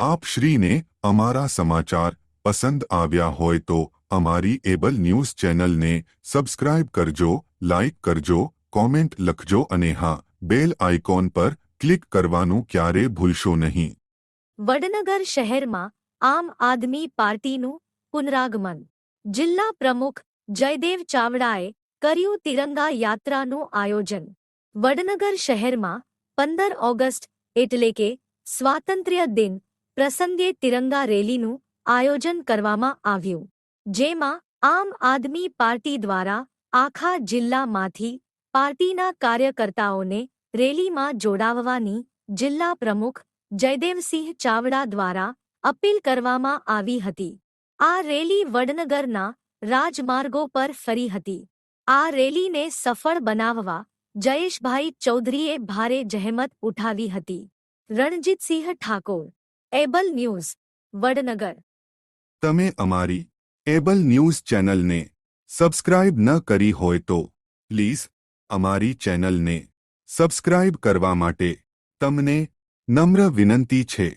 આપ શ્રીને અમારા સમાચાર પસંદ આવ્યા હોય તો અમારી એબલ ન્યૂઝ ચેનલને સબસ્ક્રાઇબ કરજો લાઇક કરજો કોમેન્ટ લખજો અને હા બેલ આઇકોન પર ક્લિક કરવાનું ક્યારે ભૂલશો નહીં વડનગર શહેરમાં આમ આદમી પાર્ટીનું પુનરાગમન જિલ્લા પ્રમુખ જયદેવ ચાવડાએ કર્યું તિરંગા યાત્રાનું આયોજન વડનગર શહેરમાં પંદર ઓગસ્ટ એટલે કે સ્વાતંત્ર્ય દિન પ્રસંગે તિરંગા રેલીનું આયોજન કરવામાં આવ્યું, જેમાં આમ આદમી પાર્ટી દ્વારા આખા જિલ્લામાંથી પાર્ટીના કાર્યકર્તાઓને રેલીમાં જોડાવવાની જિલ્લા પ્રમુખ જયદેવસિંહ ચાવડા દ્વારા અપીલ કરવામાં આવી હતી. આ રેલી વડનગરના રાજમાર્ગો પર ફરી હતી. આ રેલીને સફળ બનાવવા જયેશભાઈ ચૌધરીએ ભારે જહેમત ઉઠાવી હતી. રણજીતસિંહ ઠાકોર એબલ ન્યૂઝ વડનગર તમે અમારી એબલ ન્યૂઝ ચેનલને સબસ્ક્રાઇબ ન કરી હોય તો પ્લીઝ અમારી ચેનલને સબસ્ક્રાઇબ કરવા માટે તમને નમ્ર વિનંતી છે.